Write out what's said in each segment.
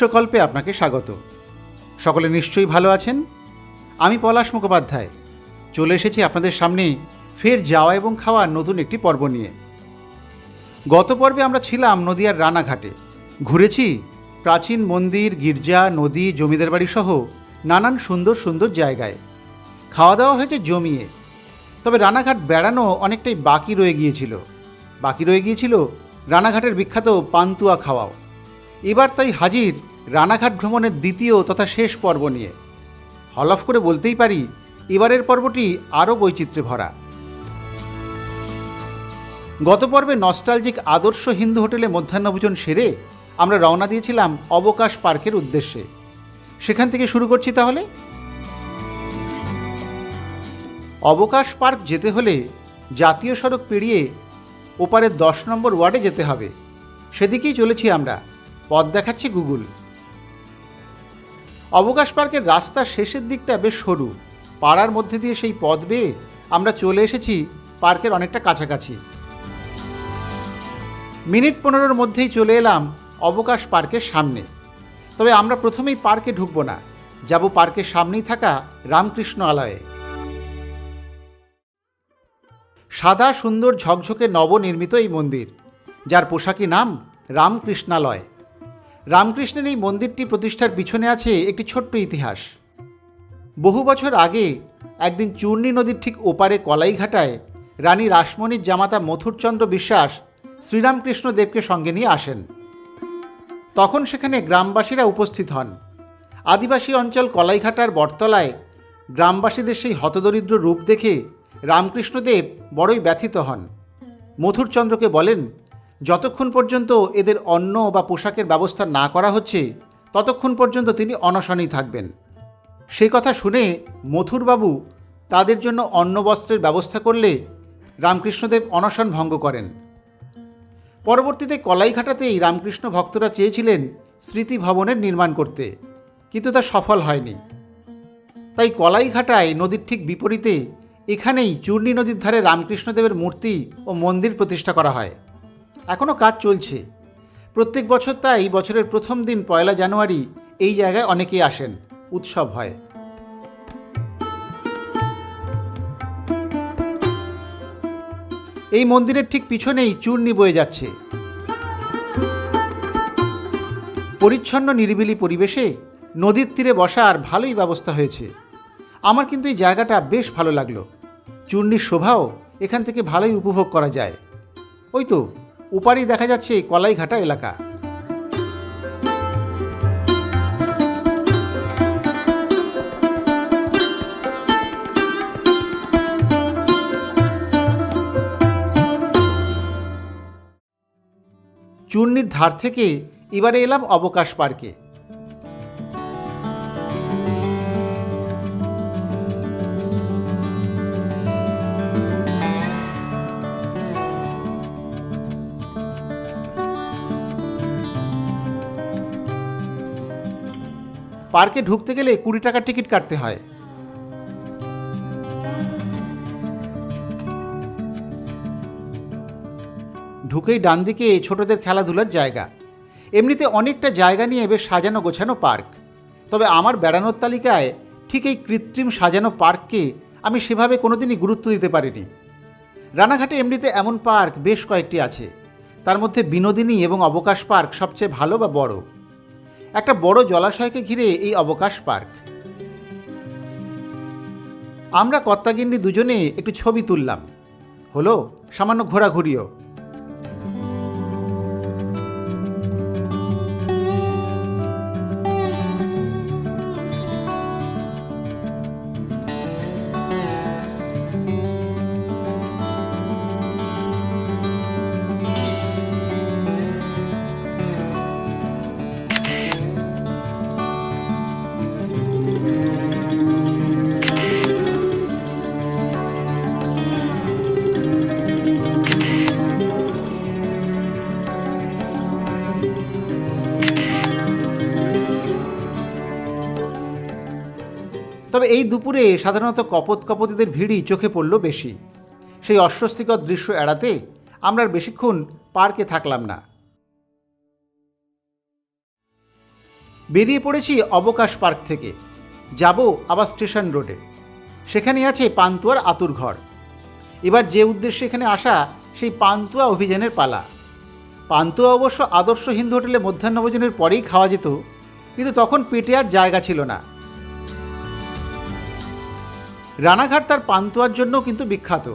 দৃশ্যকল্পে আপনাকে স্বাগত। সকলে নিশ্চয়ই ভালো আছেন? আমি পলাশ মুখোপাধ্যায়। চলে এসেছি আপনাদের সামনে ফের যাওয়া এবং খাওয়ার নতুন একটি পর্ব নিয়ে। গত পর্বে আমরা ছিলাম নদিয়ার রানাঘাটে। ঘুরেছি প্রাচীন মন্দির, গির্জা, নদী, জমিদার বাড়ি সহ নানান সুন্দর সুন্দর জায়গায়। খাওয়া দাওয়া হয়েছে জমিয়ে। তবে রানাঘাট বেড়ানো অনেকটাই বাকি রয়ে গিয়েছিল। বাকি রয়ে গিয়েছিল রানাঘাটের বিখ্যাত পান্তুয়া খাওয়াও। এবার তাই হাজির রানাঘাট ভ্রমণের দ্বিতীয় তথা শেষ পর্ব নিয়ে। হলফ করে বলতেই পারি, এবারের পর্বটি আরও বৈচিত্র্যে ভরা গত পর্বে নস্টালজিক আদর্শ হিন্দু হোটেলে মধ্যাহ্নভোজন সেরে আমরা রওনা দিয়েছিলাম অবকাশ পার্কের উদ্দেশ্যে। সেখান থেকে শুরু করছি তাহলে? অবকাশ পার্ক যেতে হলে জাতীয় সড়ক পেরিয়ে ওপারের দশ নম্বর ওয়ার্ডে যেতে হবে। সেদিকেই চলেছি আমরা। পথ দেখাচ্ছে গুগল। অবকাশ পার্কের রাস্তার শেষের দিকটা বেশ সরু। পাড়ার মধ্যে দিয়ে সেই পথ বেয়ে আমরা চলে এসেছি পার্কের অনেকটা কাছাকাছি। মিনিট পনেরোর মধ্যেই চলে এলাম অবকাশ পার্কের সামনে। তবে আমরা প্রথমেই পার্কে ঢুকবো না, যাব পার্কের সামনেই থাকা রামকৃষ্ণ আলয়ে। সাদা সুন্দর ঝকঝকে নবনির্মিত এই মন্দির, যার পোশাকি নাম রামকৃষ্ণালয়। রামকৃষ্ণের এই মন্দিরটি প্রতিষ্ঠার পিছনে আছে একটি ছোট্ট ইতিহাস। বহু বছর আগে একদিন চূর্ণী নদীর ঠিক ওপারে কলাইঘাটায় রানী রাসমণির জামাতা মথুরচন্দ্র বিশ্বাস শ্রীরামকৃষ্ণ দেবকে সঙ্গে নিয়ে আসেন। তখন সেখানে গ্রামবাসীরা উপস্থিত হন। আদিবাসী অঞ্চল কলাইঘাটার বটতলায় গ্রামবাসীদের সেই হতদরিদ্র রূপ দেখে রামকৃষ্ণদেব বড়ই ব্যথিত হন। মথুরচন্দ্রকে বলেন যতক্ষণ পর্যন্ত এদের অন্ন বা পোশাকের ব্যবস্থা না করা হচ্ছে, ততক্ষণ পর্যন্ত তিনি অনশনেই থাকবেন। সেই কথা শুনে মথুরবাবু তাদের জন্য অন্ন বস্ত্রের ব্যবস্থা করলে রামকৃষ্ণদেব অনশন ভঙ্গ করেন। পরবর্তীতে কলাইঘাটাতেই রামকৃষ্ণ ভক্তরা চেয়েছিলেন স্মৃতি ভবনের নির্মাণ করতে, কিন্তু তা সফল হয়নি। তাই কলাইঘাটায় নদীর ঠিক বিপরীতে এখানেই চূর্ণী নদীর ধারে রামকৃষ্ণদেবের মূর্তি ও মন্দির প্রতিষ্ঠা করা হয়। এখনও কাজ চলছে। প্রত্যেক বছর তাই বছরের প্রথম দিন পয়লা জানুয়ারি এই জায়গায় অনেকেই আসেন, উৎসব হয়। এই মন্দিরের ঠিক পিছনেই চূর্ণি বয়ে যাচ্ছে। পরিচ্ছন্ন নিরিবিলি পরিবেশে নদীর তীরে বসার ভালোই ব্যবস্থা হয়েছে। আমার কিন্তু এই জায়গাটা বেশ ভালো লাগল। চূর্ণির শোভাও এখান থেকে ভালোই উপভোগ করা যায়। ওই তো উপারেই দেখা যাচ্ছে কলাইঘাটা এলাকা। চূর্ণির ধার থেকে এবারে এলাম অবকাশ পার্কে। পার্কে ঢুকতে গেলে কুড়ি টাকার টিকিট কাটতে হয়। ঢুকেই ডান দিকে ছোটদের খেলাধুলার জায়গা। এমনিতে অনেকটা জায়গা নিয়ে বেশ সাজানো গোছানো পার্ক। তবে আমার বেড়ানোর তালিকায় ঠিক এই কৃত্রিম সাজানো পার্ককে আমি সেভাবে কোনোদিনই গুরুত্ব দিতে পারিনি। রানাঘাটে এমনিতে এমন পার্ক বেশ কয়েকটি আছে। তার মধ্যে বিনোদিনী এবং অবকাশ পার্ক সবচেয়ে ভালো বা বড়। একটা বড় জলাশয়কে ঘিরে এই অবকাশ পার্ক। আমরা কর্তাগিন্নি দুজনে একটু ছবি তুললাম। হলো সামান্য ঘোরাঘুরিও। তবে এই দুপুরে সাধারণত কপত কপতিদের ভিড়ই চোখে পড়ল বেশি। সেই অস্বস্তিকর দৃশ্য এড়াতে আমরা বেশিক্ষণ পার্কে থাকলাম না। বেরিয়ে পড়েছি অবকাশ পার্ক থেকে। যাব আবার স্টেশন রোডে। সেখানে আছে পান্তুয়ার আতুর ঘর। এবার যে উদ্দেশ্যে এখানে আসা, সেই পান্তুয়া অভিযানের পালা। পান্তুয়া অবশ্য আদর্শ হিন্দু হোটেলে মধ্যাহ্নভোজনের পরেই খাওয়া যেত, কিন্তু তখন পেটে আর জায়গা ছিল না। রানাঘাট তার পান্তুয়ার জন্য কিন্তু বিখ্যাত।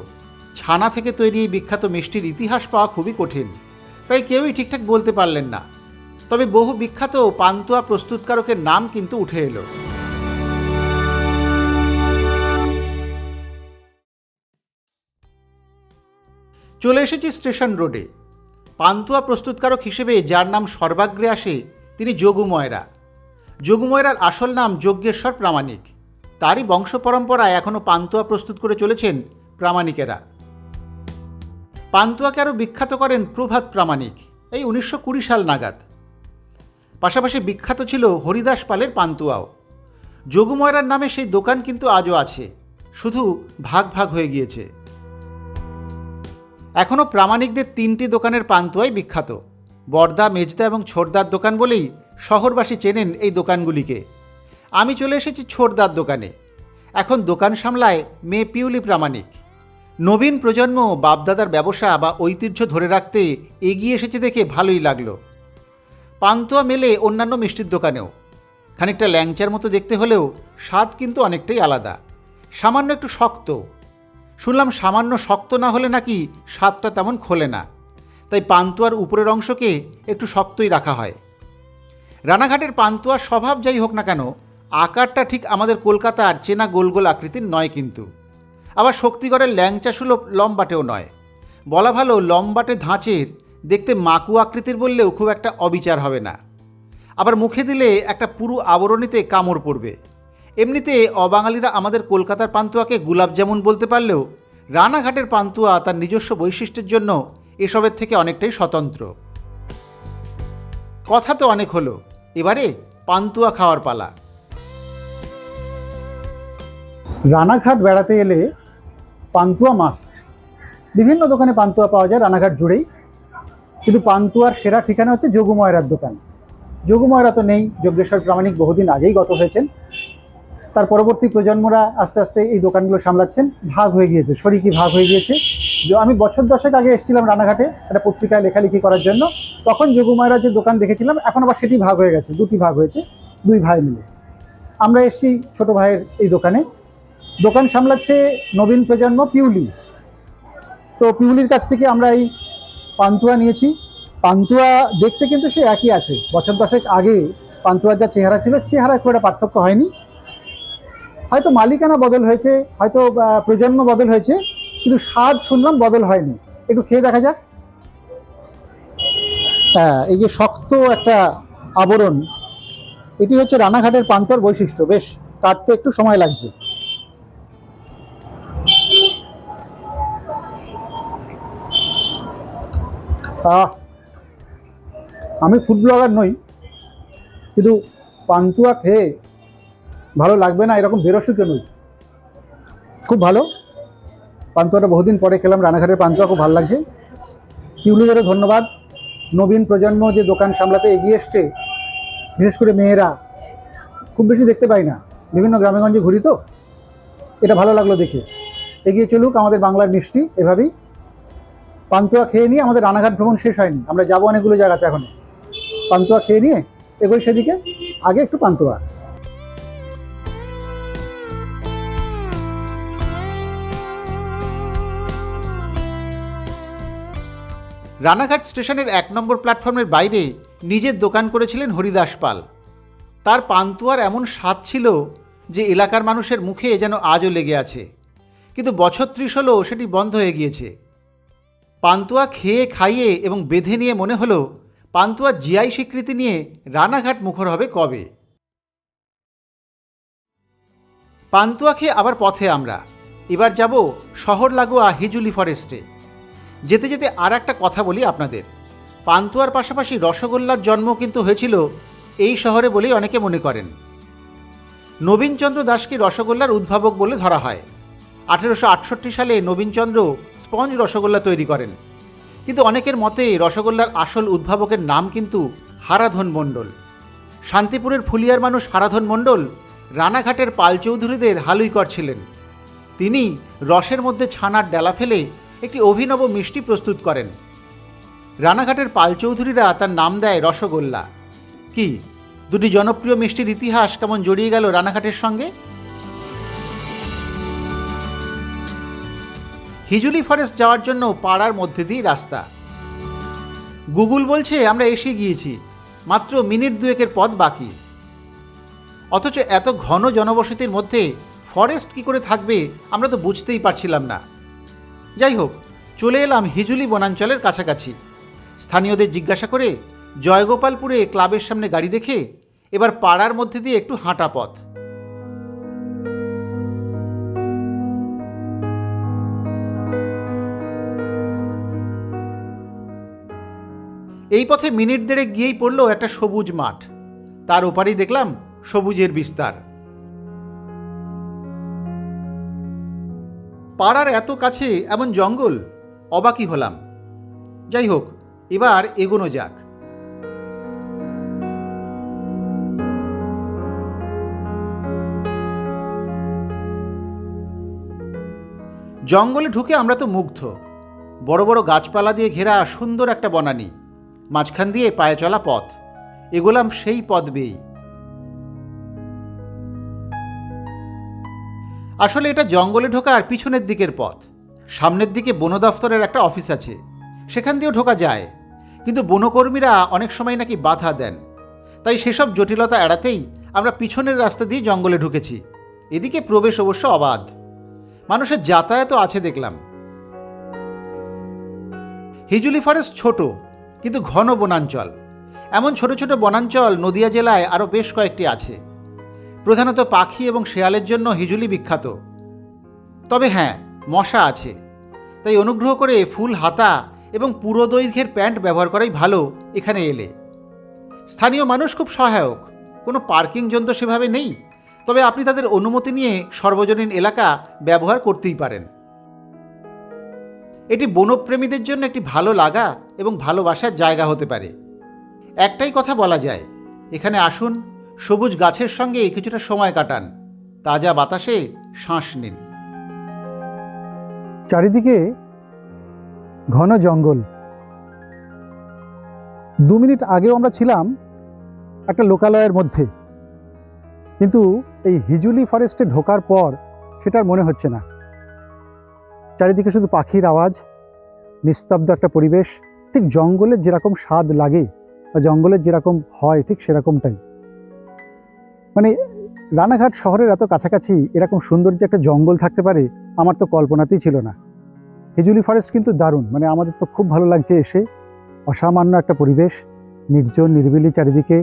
ছানা থেকে তৈরি এই বিখ্যাত মিষ্টির ইতিহাস পাওয়া খুবই কঠিন। তাই কেউই ঠিকঠাক বলতে পারলেন না। তবে বহু বিখ্যাত পান্তুয়া প্রস্তুতকারকের নাম কিন্তু উঠে এলো। চলে এসেছি স্টেশন রোডে। পান্তুয়া প্রস্তুতকারক হিসেবে যার নাম সর্বাগ্রে আসে, তিনি যোগু ময়রা। যোগু ময়রার আসল নাম যজ্ঞেশ্বর প্রামাণিক। তারই বংশ পরম্পরায় এখনও পান্তুয়া প্রস্তুত করে চলেছেন প্রামাণিকেরা। পান্তুয়াকে আরও বিখ্যাত করেন প্রভাত প্রামাণিক, এই উনিশশো কুড়ি সাল নাগাদ। পাশাপাশি বিখ্যাত ছিল হরিদাস পালের পান্তুয়াও। যোগুময়রার নামে সেই দোকান কিন্তু আজও আছে, শুধু ভাগ ভাগ হয়ে গিয়েছে। এখনও প্রামাণিকদের তিনটি দোকানের পান্তুয়াই বিখ্যাত। বর্দা, মেজদা এবং ছোটদার দোকান বলেই শহরবাসী চেনেন এই দোকানগুলিকে। আমি চলে এসেছি ছোটদার দোকানে। এখন দোকান সামলায় মেয়ে পিউলি প্রামাণিক নবীন প্রজন্ম বাপদাদার ব্যবসা বা ঐতিহ্য ধরে রাখতে এগিয়ে এসেছে দেখে ভালোই লাগল। পান্তুয়া মেলে অন্যান্য মিষ্টির দোকানেও। খানিকটা ল্যাংচার মতো দেখতে হলেও স্বাদ কিন্তু অনেকটাই আলাদা। সামান্য একটু শক্ত। শুনলাম সামান্য শক্ত না হলে নাকি স্বাদটা তেমন খোলে না। তাই পান্তুয়ার উপরের অংশকে একটু শক্তই রাখা হয়। রানাঘাটের পান্তুয়ার স্বভাব যাই হোক না কেন আকারটা ঠিক আমাদের কলকাতার চেনা গোল গোল আকৃতির নয় কিন্তু। আবার শক্তিগড়ের ল্যাংচা সুলভ লম্বাটেও নয়। বলা ভালো লম্বাটে ধাঁচের দেখতে মাকু আকৃতির বললেও খুব একটা অবিচার হবে না। আবার মুখে দিলে একটা পুরু আবরণীতে কামড় পড়বে। এমনিতে অবাঙালিরা আমাদের কলকাতার পান্তুয়াকে গুলাব জামুন বলতে পারলেও রানাঘাটের পান্তুয়া তার নিজস্ব বৈশিষ্ট্যের জন্য এসবের থেকে অনেকটাই স্বতন্ত্র। কথা তো অনেক হলো। এবারে পান্তুয়া খাওয়ার পালা। রানাঘাট বেড়াতে এলে পান্তুয়া মাস্ট বিভিন্ন দোকানে পান্তুয়া পাওয়া যায় রানাঘাট জুড়েই। কিন্তু পান্তুয়ার সেরা ঠিকানা হচ্ছে যোগুময়রার দোকান। যোগুময়রা তো নেই যজ্ঞেশ্বর প্রামাণিক বহুদিন আগেই গত হয়েছেন। তার পরবর্তী প্রজন্মরা আস্তে আস্তে এই দোকানগুলো সামলাচ্ছেন। ভাগ হয়ে গিয়েছে, শরিকি ভাগ হয়ে গিয়েছে। আমি বছর দশেক আগে এসেছিলাম রানাঘাটে একটা পত্রিকায় লেখালেখি করার জন্য। তখন যোগুময়রা যে দোকান দেখেছিলাম, এখন আবার সেটি ভাগ হয়ে গেছে, দুটি ভাগ হয়েছে, দুই ভাই মিলে। আমরা এসেছি ছোট ভাইয়ের এই দোকানে। দোকান সামলাচ্ছে নবীন প্রজন্ম পিউলি। তো পিউলির কাছ থেকে আমরা এই পান্তুয়া নিয়েছি। পান্তুয়া দেখতে কিন্তু সে একই আছে। বছর দশেক আগে পান্তুয়ার যা চেহারা ছিল চেহারা খুব একটা পার্থক্য হয়নি। হয়তো মালিকানা বদল হয়েছে, হয়তো প্রজন্ম বদল হয়েছে, কিন্তু স্বাদ শুনলাম বদল হয়নি। একটু খেয়ে দেখা যাক। হ্যাঁ এই যে শক্ত একটা আবরণ, এটি হচ্ছে রানাঘাটের পান্তুয়ার বৈশিষ্ট্য। বেশ, কাটতে একটু সময় লাগছে। আমি ফুড ব্লগার নই, কিন্তু পান্তুয়া খেয়ে ভালো লাগবে না, এরকম বেরসুকে নই খুব ভালো। পান্তুয়াটা বহুদিন পরে খেলাম, রানাঘাটের পান্তুয়া খুব ভালো লাগছে। কিউলিদেরও ধন্যবাদ। নবীন প্রজন্ম যে দোকান সামলাতে এগিয়ে এসছে, বিশেষ করে মেয়েরা, খুব বেশি দেখতে পাই না। বিভিন্ন গ্রামেগঞ্জে ঘুরি তো, এটা ভালো লাগল দেখে। এগিয়ে চলুক আমাদের বাংলার মিষ্টি, এভাবেই। পান্তুয়া খেয়ে নিয়ে আমাদের রানাঘাট ভ্রমণ শেষ হয়নি। আমরা যাব অনেকগুলো জায়গাতে এখন। পান্তুয়া খেয়ে নিয়ে এগোই সেদিকে, আগে একটু পান্তুয়া। রানাঘাট স্টেশনের এক নম্বর প্ল্যাটফর্মের বাইরে নিজের দোকান করেছিলেন হরিদাস পাল। তার পান্তুয়ার এমন স্বাদ ছিল যে এলাকার মানুষের মুখে যেন আজও লেগে আছে। কিন্তু বছর ত্রিশ হলেও সেটি বন্ধ হয়ে গিয়েছে। পান্তুয়া খেয়ে খাইয়ে এবং বেঁধে নিয়ে মনে হলো, পান্তুয়া জিআই স্বীকৃতি নিয়ে রানাঘাট মুখর হবে কবে? পান্তুয়া খেয়ে আবার পথে আমরা। এবার যাব শহর লাগোয়া হিজুলি ফরেস্টে। যেতে যেতে আর একটা কথা বলি আপনাদের। পান্তুয়ার পাশাপাশি রসগোল্লার জন্ম কিন্তু হয়েছিল এই শহরে বলেই অনেকে মনে করেন। নবীনচন্দ্র দাসকে রসগোল্লার উদ্ভাবক বলে ধরা হয়। আঠেরোশো আটষট্টি সালে নবীনচন্দ্র স্পঞ্জ রসগোল্লা তৈরি করেন। কিন্তু অনেকের মতে রসগোল্লার আসল উদ্ভাবকের নাম কিন্তু হারাধন মণ্ডল। শান্তিপুরের ফুলিয়ার মানুষ হারাধন মণ্ডল রানাঘাটের পাল চৌধুরীদের হালুইকর ছিলেন। তিনি রসের মধ্যে ছানার ডালা ফেলে একটি অভিনব মিষ্টি প্রস্তুত করেন। রানাঘাটের পাল চৌধুরীরা তার নাম দেয় রসগোল্লা। কি? দুটি জনপ্রিয় মিষ্টির ইতিহাস কেমন জড়িয়ে গেল রানাঘাটের সঙ্গে? হিজুলি ফরেস্ট যাওয়ার জন্য পাড়ার মধ্যে দিয়ে রাস্তা। গুগল বলছে, আমরা এসে গিয়েছি। মাত্র মিনিট দুয়েকের পথ বাকি। অথচ এত ঘন জনবসতির মধ্যে ফরেস্ট কি করে থাকবে, আমরা তো বুঝতেই পারছিলাম না। যাই হোক, চলে এলাম হিজুলি বনাঞ্চলের কাছাকাছি। স্থানীয়দের জিজ্ঞাসা করে জয়গোপালপুরে ক্লাবের সামনে গাড়ি রেখে এবার পাড়ার মধ্যে দিয়ে একটু হাঁটা পথ। এই পথে মিনিট দেড়ে গিয়েই পড়ল একটা সবুজ মাঠ। তার ওপারেই দেখলাম সবুজের বিস্তার। পাড়ার এত কাছে এমন জঙ্গল, অবাকই হলাম। যাই হোক, এবার এগোনো যাক। জঙ্গলে ঢুকে আমরা তো মুগ্ধ। বড় বড় গাছপালা দিয়ে ঘেরা সুন্দর একটা বনানী। মাঝখান দিয়ে পায়ে চলা পথ। এগোলাম সেই পথ বেয়েই আসলে এটা জঙ্গলে ঢোকার পিছনের দিকের পথ। সামনের দিকে বন দফতরের একটা অফিস আছে। সেখান দিয়েও ঢোকা যায়। কিন্তু বনকর্মীরা অনেক সময় নাকি বাধা দেন। তাই সেসব জটিলতা এড়াতেই আমরা পিছনের রাস্তা দিয়ে জঙ্গলে ঢুকেছি। এদিকে প্রবেশ অবশ্য অবাধ। মানুষের যাতায়াতও আছে দেখলাম। হিজুলি ফরেস্ট ছোট। কিন্তু ঘন বনাঞ্চল। এমন ছোট ছোট বনাঞ্চল নদিয়া জেলায় আরও বেশ কয়েকটি আছে। প্রধানত পাখি এবং শেয়ালের জন্য হিজুলি বিখ্যাত। তবে হ্যাঁ মশা আছে। তাই অনুগ্রহ করে ফুল হাতা এবং পুরো দৈর্ঘ্যের প্যান্ট ব্যবহার করাই ভালো এখানে এলে। স্থানীয় মানুষ খুব সহায়ক। কোনো পার্কিং জোন তো সেভাবে নেই। তবে আপনি তাদের অনুমতি নিয়ে সর্বজনীন এলাকা ব্যবহার করতেই পারেন। এটি বনপ্রেমীদের জন্য একটি ভালো লাগা এবং ভালোবাসার জায়গা হতে পারে। একটাই কথা বলা যায়, এখানে আসুন, সবুজ গাছের সঙ্গে কিছুটা সময় কাটান, তাজা বাতাসে শ্বাস নিন। চারিদিকে ঘন জঙ্গল। দু মিনিট আগেও আমরা ছিলাম একটা লোকালয়ের মধ্যে, কিন্তু এই হিজুলি ফরেস্টে ঢোকার পর সেটার মনে হচ্ছে না। চারিদিকে শুধু পাখির আওয়াজ, নিস্তব্ধ একটা পরিবেশ ঠিক জঙ্গলের যেরকম স্বাদ লাগে বা জঙ্গলের যেরকম হয় ঠিক সেরকমটাই। মানে রানাঘাট শহরের এত কাছাকাছি এরকম সুন্দর যে একটা জঙ্গল থাকতে পারে, আমার তো কল্পনাতেই ছিল না। হিজুলি ফরেস্ট কিন্তু দারুণ মানে আমাদের তো খুব ভালো লাগছে এসে। অসামান্য একটা পরিবেশ, নির্জন নিরিবিলি চারিদিকে,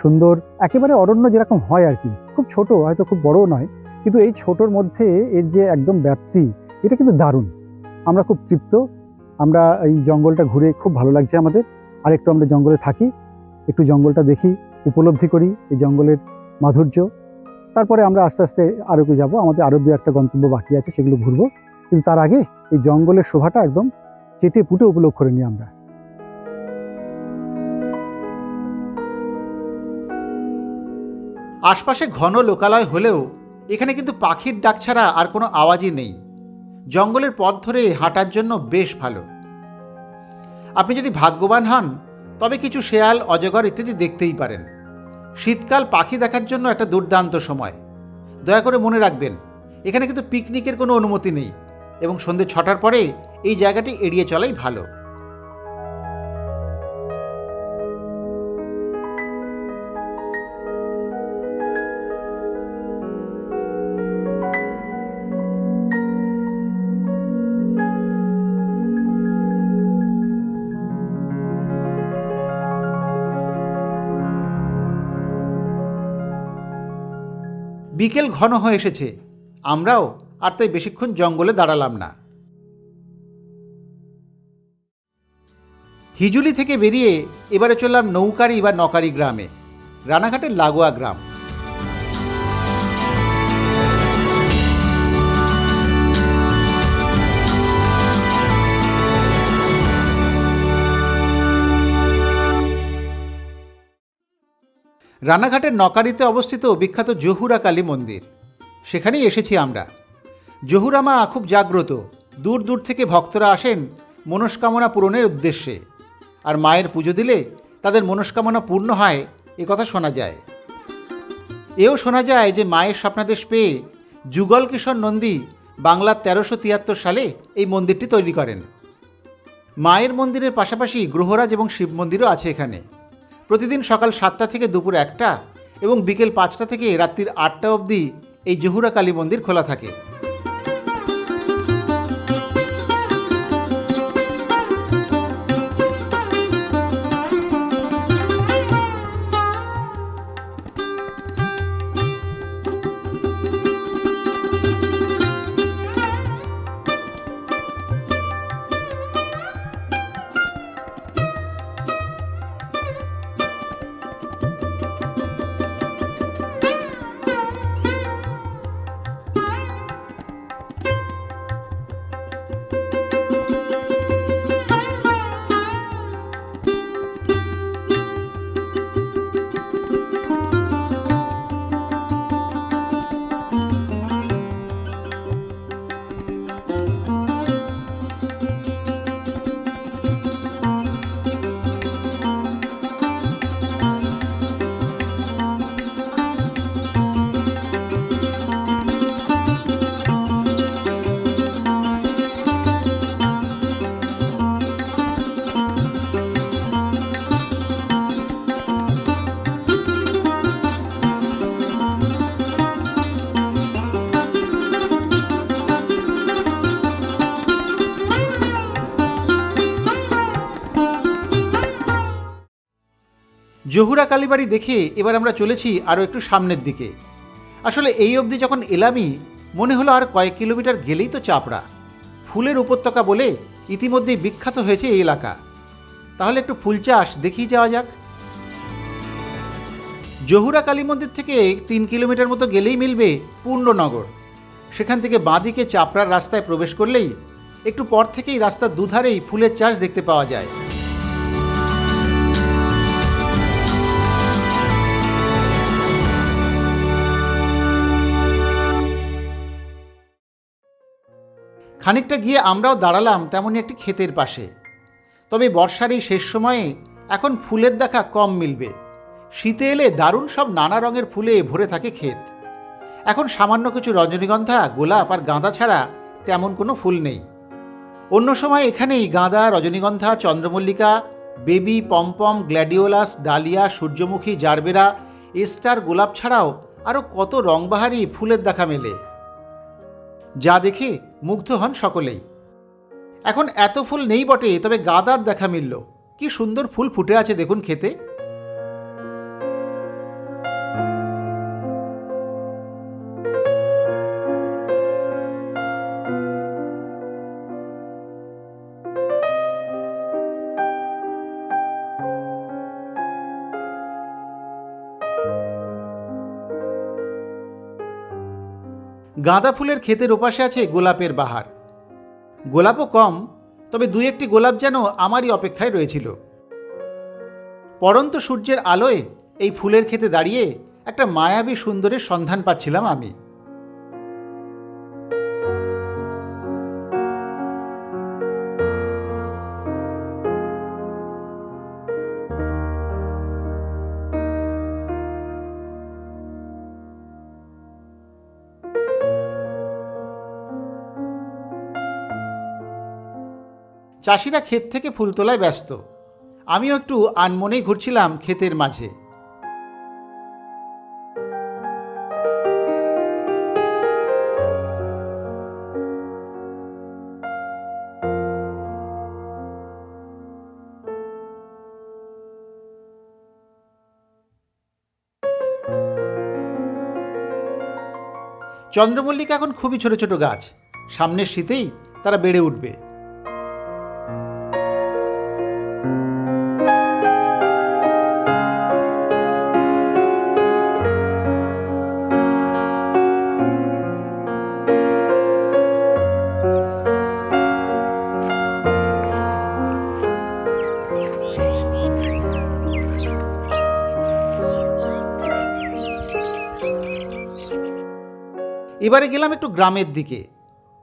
সুন্দর, একেবারে অরণ্য যেরকম হয় আর কি। খুব ছোট, হয়তো খুব বড়ও নয়, কিন্তু এই ছোটোর মধ্যে এর যে একদম ব্যাপ্তি, এটা কিন্তু দারুণ। আমরা খুব তৃপ্ত আমরা এই জঙ্গলটা ঘুরে খুব ভালো লাগছে আমাদের। আর একটু আমরা জঙ্গলে থাকি, একটু জঙ্গলটা দেখি, উপলব্ধি করি এই জঙ্গলের মাধুর্য। তারপরে আমরা আস্তে আস্তে আরও যাব। আমাদের আরও দু একটা গন্তব্য বাকি আছে, সেগুলো ঘুরবো। কিন্তু তার আগে এই জঙ্গলের শোভাটা একদম চেটে পুটে উপলোগ করে নিই আমরা। আশপাশে ঘন লোকালয় হলেও এখানে কিন্তু পাখির ডাক ছাড়া আর কোনো আওয়াজই নেই। জঙ্গলের পথ ধরে হাঁটার জন্য বেশ ভালো। আপনি যদি ভাগ্যবান হন, তবে কিছু শেয়াল, অজগর ইত্যাদি দেখতেই পারেন। শীতকাল পাখি দেখার জন্য একটা দুর্দান্ত সময়। দয়া করে মনে রাখবেন, এখানে কিন্তু পিকনিকের কোনো অনুমতি নেই এবং সন্ধ্যে ছটার পরে এই জায়গাটি এড়িয়ে চলাই ভালো। বিকেল ঘন হয়ে এসেছে। আমরাও আর তাই বেশিক্ষণ জঙ্গলে দাঁড়ালাম না। হিজুলি থেকে বেরিয়ে এবারে চললাম নৌকারি বা নকারি গ্রামে, রানাঘাটের লাগোয়া গ্রাম। রানাঘাটের নকারিতে অবস্থিত বিখ্যাত জহুরা কালী মন্দির। সেখানেই এসেছি আমরা। জহুরা মা খুব জাগ্রত। দূর দূর থেকে ভক্তরা আসেন মনস্কামনা পূরণের উদ্দেশ্যে। আর মায়ের পুজো দিলে তাদের মনস্কামনা পূর্ণ হয়, এ কথা শোনা যায়। এও শোনা যায় যে মায়ের স্বপ্নাদেশ পেয়ে যুগল কিশোর নন্দী বাংলার তেরোশো তিয়াত্তর সালে এই মন্দিরটি তৈরি করেন। মায়ের মন্দিরের পাশাপাশি গ্রহরাজ এবং শিব মন্দিরও আছে এখানে। প্রতিদিন সকাল সাতটা থেকে দুপুর একটা এবং বিকেল পাঁচটা থেকে রাত্রির আটটা অবধি এই জহুরা কালী মন্দির খোলা থাকে। জহুরা কালীবাড়ি দেখে এবার আমরা চলেছি আরও একটু সামনের দিকে। আসলে এই অবধি যখন এলামই, মনে হলো আর কয়েক কিলোমিটার গেলেই তো চাপড়া। ফুলের উপত্যকা বলে ইতিমধ্যেই বিখ্যাত হয়েছে এই এলাকা। তাহলে একটু ফুল চাষ দেখিয়ে যাওয়া যাক। জহুরা কালী মন্দির থেকে তিন কিলোমিটার মতো গেলেই মিলবে পূর্ণনগর। সেখান থেকে বাঁদিকে চাপড়ার রাস্তায় প্রবেশ করলেই একটু পর থেকেই রাস্তার দুধারেই ফুলের চাষ দেখতে পাওয়া যায়। খানিকটা গিয়ে আমরাও দাঁড়ালাম তেমনই একটি ক্ষেতের পাশে। তবে বর্ষার এই শেষ সময়ে এখন ফুলের দেখা কম মিলবে। শীতে এলে দারুণ সব নানা রঙের ফুলে ভরে থাকে ক্ষেত। এখন সামান্য কিছু রজনীগন্ধা, গোলাপ আর গাঁদা ছাড়া তেমন কোনো ফুল নেই। অন্য সময় এখানেই গাঁদা, রজনীগন্ধা, চন্দ্রমল্লিকা, বেবি, পমপম, গ্ল্যাডিওলাস, ডালিয়া, সূর্যমুখী, জারবেরা, এস্টার, গোলাপ ছাড়াও আরও কত রংবাহারি ফুলের দেখা মেলে। যা দেখে মুগ্ধ হন সকলেই। এখন এত ফুল নেই বটে, তবে গাদার দেখা মিলল। কি সুন্দর ফুল ফুটে আছে দেখুন খেতে। গাঁদা ফুলের ক্ষেতের ওপাশে আছে গোলাপের বাহার। গোলাপও কম, তবে দু একটি গোলাপ যেন আমারই অপেক্ষায় রয়েছিল। পরন্ত সূর্যের আলোয় এই ফুলের ক্ষেতে দাঁড়িয়ে একটা মায়াবী সুন্দরের সন্ধান পাচ্ছিলাম আমি। চাষিরা ক্ষেত থেকে ফুল তোলায় ব্যস্ত। আমিও একটু আনমনেই ঘুরছিলাম ক্ষেতের মাঝে। চন্দ্রমল্লিকা এখন খুবই ছোট ছোট গাছ। সামনের শীতেই তারা বেড়ে উঠবে। এবারে গেলাম একটু গ্রামের দিকে।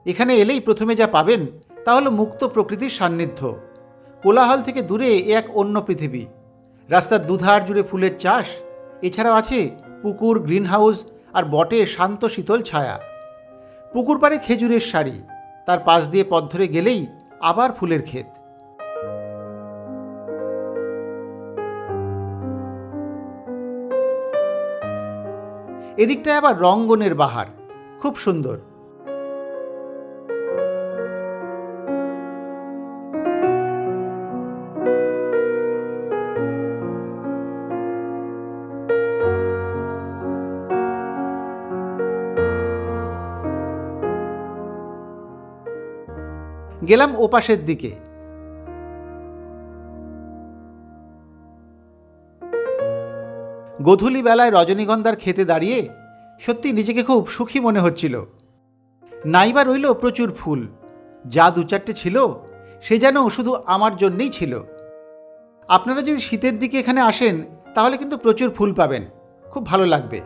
এখানে এলেই প্রথমে যা পাবেন তা হলো মুক্ত প্রকৃতির সান্নিধ্য। কোলাহল থেকে দূরে এক অন্য পৃথিবী। রাস্তার দুধার জুড়ে ফুলের চাষ, এছাড়াও আছে পুকুর, গ্রিনহাউস আর বটে শান্ত শীতল ছায়া। পুকুর পাড়ে খেজুরের শাড়ি তার পাশ দিয়ে পথ ধরে গেলেই আবার ফুলের ক্ষেত। এদিকটায় আবার রঙ্গনের বাহার। খুব সুন্দর। গেলাম ওপাশের দিকে। গধূলি বেলায় রজনীগন্ধার খেতে দাঁড়িয়ে সত্যি নিজেকে খুব সুখী মনে হচ্ছিল। নাইবা রইল প্রচুর ফুল। যা দু চারটে ছিল, সে যেন শুধু আমার জন্যেই ছিল। আপনারা যদি শীতের দিকে এখানে আসেন, তাহলে কিন্তু প্রচুর ফুল পাবেন। খুব ভালো লাগবে।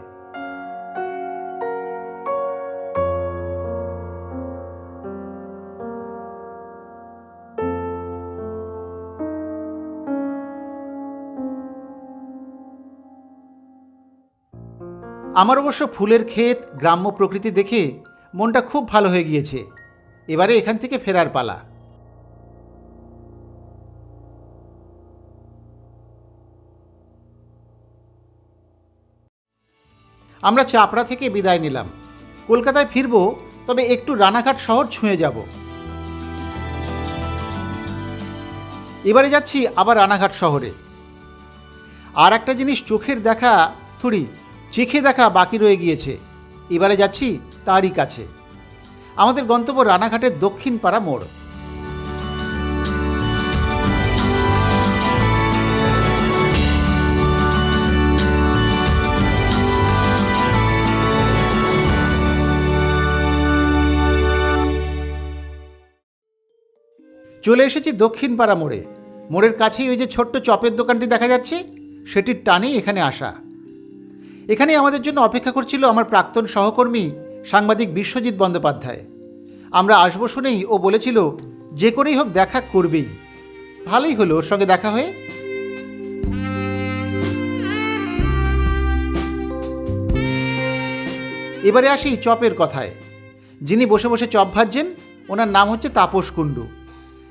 আমার অবশ্য ফুলের ক্ষেত, গ্রাম্য প্রকৃতি দেখে মনটা খুব ভালো হয়ে গিয়েছে। এবারে এখান থেকে ফেরার পালা। আমরা চাপড়া থেকে বিদায় নিলাম। কলকাতায় ফিরব, তবে একটু রানাঘাট শহর ছুঁয়ে যাব। এবারে যাচ্ছি আবার রানাঘাট শহরে। আর একটা জিনিস চোখের দেখা থুড়ি চেখে দেখা বাকি রয়ে গিয়েছে। এবারে যাচ্ছি তারই কাছে। আমাদের গন্তব্য রানাঘাটের দক্ষিণ পাড়া মোড়। চলে এসেছি দক্ষিণ পাড়া মোড়ে। মোড়ের কাছেই ওই যে ছোট্ট চপের দোকানটি দেখা যাচ্ছে, সেটির টানেই এখানে আসা। এখানে আমাদের জন্য অপেক্ষা করছিল আমার প্রাক্তন সহকর্মী সাংবাদিক বিশ্বজিৎ বন্দ্যোপাধ্যায়। আমরা আসব শুনেই ও বলেছিল, যে করেই হোক দেখা করবেই। ভালোই হলো, ওর সঙ্গে দেখা হয়ে। এবারে আসি চপের কথায়। যিনি বসে বসে চপ ভাজছেন, ওনার নাম হচ্ছে তাপস কুণ্ডু।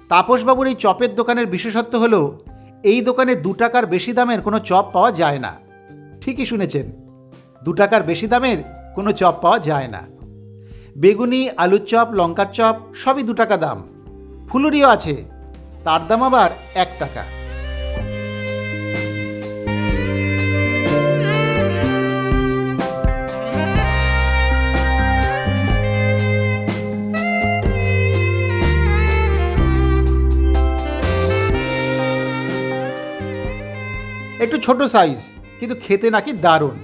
তাপসবাবুর এই চপের দোকানের বিশেষত্ব হলো, এই দোকানে দু টাকার বেশি দামের কোনো চপ পাওয়া যায় না। ঠিকই শুনেছেন। দু টাকার বেশি দামের কোনো চপ পাওয়া যায় না। বেগুনি, আলুর চপ, লঙ্কার চপ, সবই দু টাকা দাম। ফুলুরিও আছে, তার দাম আবার এক টাকা। একটু ছোট সাইজ, কিন্তু খেতে নাকি দারুণ।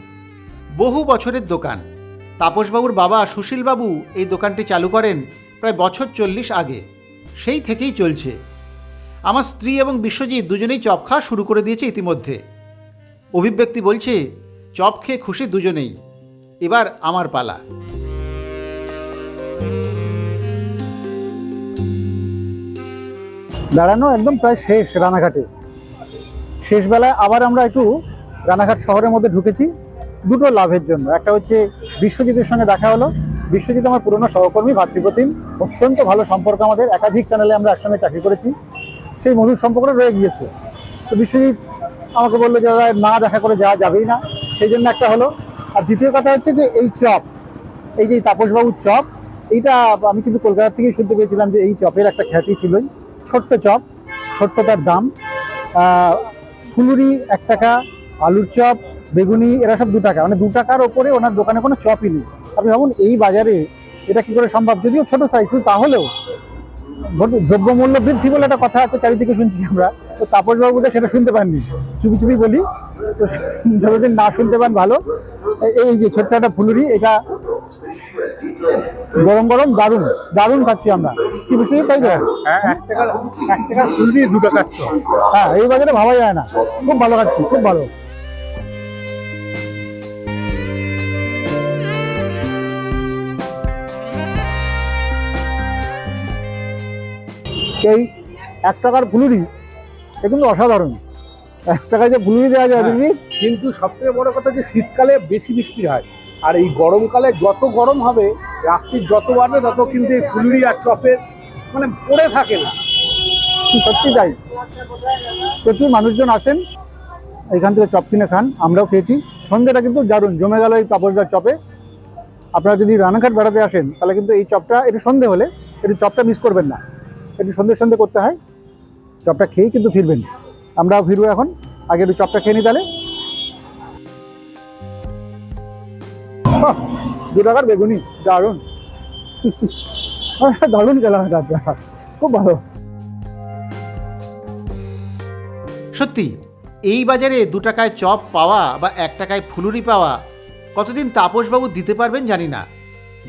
বহু বছরের দোকান। তাপসবাবুর বাবা সুশীলবাবু এই দোকানটি চালু করেন প্রায় বছর চল্লিশ আগে। সেই থেকেই চলছে। আমার স্ত্রী এবং বিশ্বজিৎ দুজনেই চপ খাওয়া শুরু করে দিয়েছে ইতিমধ্যে। অভিব্যক্তি বলছে, চপ খেয়ে খুশি দুজনেই। এবার আমার পালা। দাঁড়ানো একদম প্রায় শেষ রানাঘাটে। শেষ বেলায় আবার আমরা একটু রানাঘাট শহরের মধ্যে ঢুকেছি। দুটো লাভের জন্য। একটা হচ্ছে বিশ্বজিতের সঙ্গে দেখা হলো। বিশ্বজিৎ আমার পুরনো সহকর্মী, ভাতৃপ্রতিম। অত্যন্ত ভালো সম্পর্ক আমাদের। একাধিক চ্যানেলে আমরা একসঙ্গে চাকরি করেছি। সেই মধুর সম্পর্কটা রয়ে গিয়েছে। তো বিশ্বজিৎ আমাকে বলল যে, দাদা, না দেখা করে যাওয়া যাবেই না। সেই জন্য একটা হলো। আর দ্বিতীয় কথা হচ্ছে যে, এই চপ, এই যে তাপসবাবুর চপ, এইটা আমি কিন্তু কলকাতা থেকেই শুনতে পেয়েছিলাম যে, এই চপের একটা খ্যাতি ছিলই। ছোট্ট চপ, ছোট্ট তার দাম। ফুলুরি এক টাকা, আলুর চপ বেগুনি এরা সব দু টাকা। মানে দু টাকার ওপরে ওনার দোকানে কোনো চপই নেই। আপনি ভাবুন এই বাজারে এটা কি করে সম্ভব? যদিও ছোট সাইজ কিন্তু তাহলেও দ্রব্য- দ্রব্যমূল্য বৃদ্ধি বলে একটা কথা আছে চারিদিকে শুনছি আমরা। তো তাপসবাবুকে সেটা শুনতে পাননি। চুপি চুপি বলি তো যতদিন না শুনতে পান ভালো। এই- যে ছোট্ট একটা ফুলুরি এটা গরম গরম দারুণ দারুণ খাচ্ছি আমরা। কি বিষয়ে তাই তো? হ্যাঁ এক টাকার এক টাকার ফুল দিয়ে দু টাকার হ্যাঁ এই বাজারে ভাবা যায় না। খুব ভালো খাচ্ছি খুব ভালো। এই এক টাকার ফুলুরি এ কিন্তু অসাধারণ। এক টাকায় যে ফুলুরি দেওয়া যায় হ্যাঁ। দিদি কিন্তু সবথেকে বড় কথা যে শীতকালে বেশি বিক্রি হয়। আর এই গরমকালে যত গরম হবে রাত্রি যত বাড়বে তত কিন্তু এই ফুলুরি আর চপের মানে পড়ে থাকে না। সত্যি তাই। প্রচুর মানুষজন আসেন এখান থেকে চপ কিনে খান আমরাও খেয়েছি। সন্ধ্যেটা কিন্তু দারুণ জমে গেল এই পাপড়দার চপে। আপনারা যদি রানাঘাট বেড়াতে আসেন তাহলে কিন্তু এই চপটা একটু সন্ধে হলে একটু চপটা মিস করবেন না। একটু সন্ধে সন্ধে করতে হয়। চপটা খেয়েই কিন্তু ফিরবেন। আমরাও ফিরবো এখন। আগে একটু চপটা খেয়ে নিই তাহলে। দু টাকার বেগুনি, দারুণ। দারুণ গেলাম এটা। খুব ভালো। সত্যি, এই বাজারে দু টাকায় চপ পাওয়া বা এক টাকায় ফুলুরি পাওয়া কতদিন তাপসবাবু দিতে পারবেন জানি না।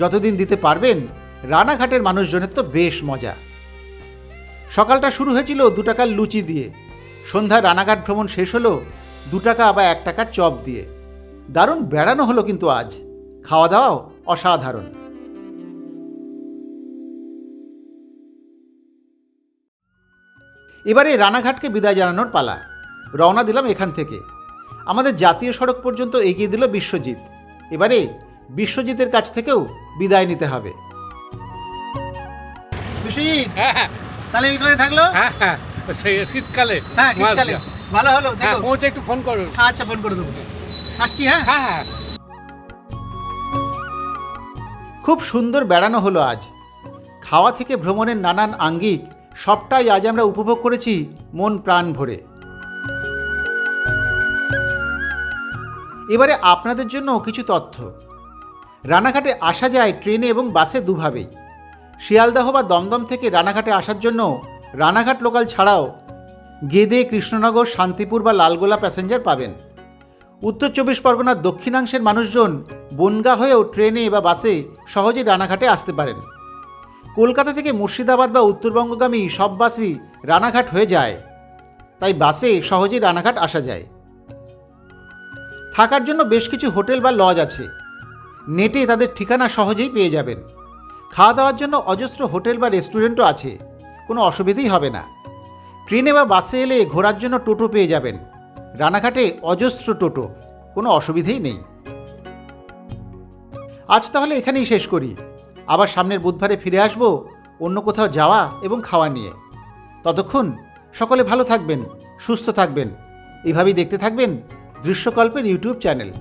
যতদিন দিতে পারবেন, রানাঘাটের মানুষজনের তো বেশ মজা। সকালটা শুরু হয়েছিল দু টাকার লুচি দিয়ে। সন্ধ্যায় রানাঘাট ভ্রমণ শেষ হলো দু টাকা বা এক টাকার চপ দিয়ে। দারুণ বেড়ানো হলো কিন্তু আজ। খাওয়া দাওয়াও অসাধারণ। এবারে রানাঘাটকে বিদায় জানানোর পালা। রওনা দিলাম এখান থেকে। আমাদের জাতীয় সড়ক পর্যন্ত এগিয়ে দিল বিশ্বজিৎ। এবারে বিশ্বজিতের কাছ থেকেও বিদায় নিতে হবে। বিশ্বজিৎ হ্যাঁ হ্যাঁ। তাহলে এই কোথায় থাকল? হ্যাঁ হ্যাঁ সেই শীতকালে হ্যাঁ শীতকালে। ভালো হলো হ্যাঁ দেখো। পৌঁছে একটু ফোন করুন আচ্ছা ফোন করে দেবো। আসছি হ্যাঁ? হ্যাঁ হ্যাঁ। খুব সুন্দর বেড়ানো হলো আজ। খাওয়া থেকে ভ্রমণের নানান আঙ্গিক সবটাই আজ আমরা উপভোগ করেছি মন প্রাণ ভরে। এবারে আপনাদের জন্য কিছু তথ্য। রানাঘাটে আসা যায় ট্রেনে এবং বাসে দুভাবেই। শিয়ালদাহ বা দমদম থেকে রানাঘাটে আসার জন্য রানাঘাট লোকাল ছাড়াও গেদে, কৃষ্ণনগর, শান্তিপুর বা লালগোলা প্যাসেঞ্জার পাবেন। উত্তর চব্বিশ পরগনার দক্ষিণাংশের মানুষজন বনগা হয়েও ট্রেনে বা বাসে সহজেই রানাঘাটে আসতে পারেন। কলকাতা থেকে মুর্শিদাবাদ বা উত্তরবঙ্গগামী সব বাসই রানাঘাট হয়ে যায়। তাই বাসে সহজেই রানাঘাট আসা যায়। থাকার জন্য বেশ কিছু হোটেল বা লজ আছে। নেটে তাদের ঠিকানা সহজেই পেয়ে যাবেন। খাওয়া দাওয়ার জন্য অজস্র হোটেল বা রেস্টুরেন্টও আছে। কোনো অসুবিধেই হবে না। ট্রেনে বা বাসে এলে ঘোরার জন্য টোটো পেয়ে যাবেন। রানাঘাটে অজস্র টোটো, কোনো অসুবিধেই নেই। আজ তাহলে এখানেই শেষ করি। আবার সামনের বুধবারে ফিরে আসব অন্য কোথাও যাওয়া এবং খাওয়া নিয়ে। ততক্ষণ সকলে ভালো থাকবেন, সুস্থ থাকবেন। এভাবেই দেখতে থাকবেন দৃশ্যকল্পের ইউটিউব চ্যানেল।